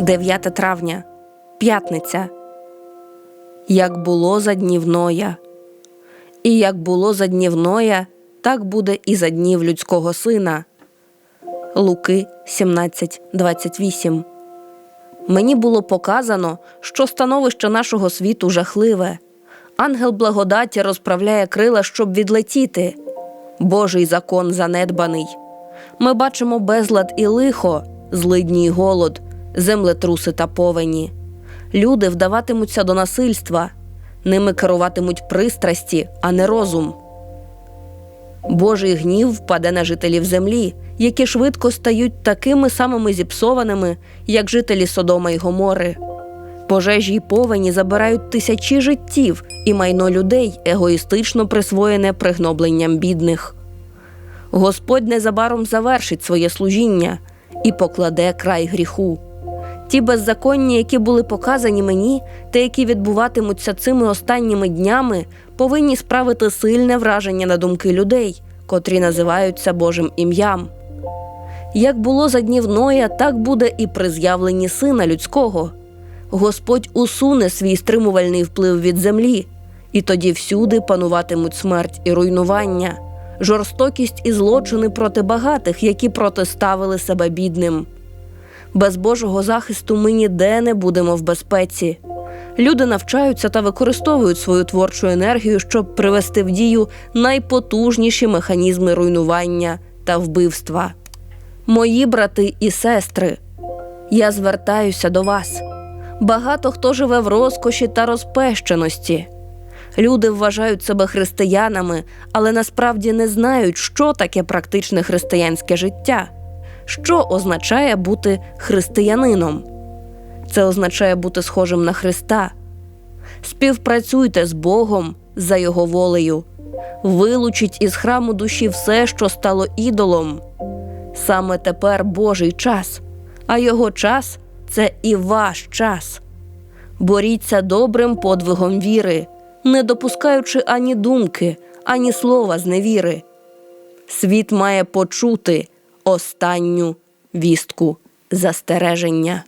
9 травня, п'ятниця. Як було за днів Ноя. І як було за днів Ноя, так буде і за днів людського сина. Луки 17.28 Мені було показано, що становище нашого світу жахливе. Ангел благодаті розправляє крила, щоб відлетіти. Божий закон занедбаний. Ми бачимо безлад і лихо, злидні й голод, землетруси та повені. Люди вдаватимуться до насильства, ними керуватимуть пристрасті, а не розум. Божий гнів впаде на жителів землі, які швидко стають такими самими зіпсованими, як жителі Содома й Гомори. Пожежі й повені забирають тисячі життів і майно людей, егоїстично присвоєне пригнобленням бідних. Господь незабаром завершить своє служіння і покладе край гріху. Ті беззаконні, які були показані мені, та які відбуватимуться цими останніми днями, повинні справити сильне враження на думки людей, котрі називаються Божим ім'ям. Як було за днів Ноя, так буде і при з'явленні сина людського. Господь усуне свій стримувальний вплив від землі, і тоді всюди пануватимуть смерть і руйнування, жорстокість і злочини проти багатих, які протиставили себе бідним. Без Божого захисту ми ніде не будемо в безпеці. Люди навчаються та використовують свою творчу енергію, щоб привести в дію найпотужніші механізми руйнування та вбивства. Мої брати і сестри, я звертаюся до вас. Багато хто живе в розкоші та розпещеності. Люди вважають себе християнами, але насправді не знають, що таке практичне християнське життя, що означає бути християнином. Це означає бути схожим на Христа. Співпрацюйте з Богом за Його волею, вилучіть із храму душі все, що стало ідолом. Саме тепер Божий час, а його час це і ваш час. Боріться добрим подвигом віри, не допускаючи ані думки, ані слова з невіри. Світ має почути останню вістку застереження.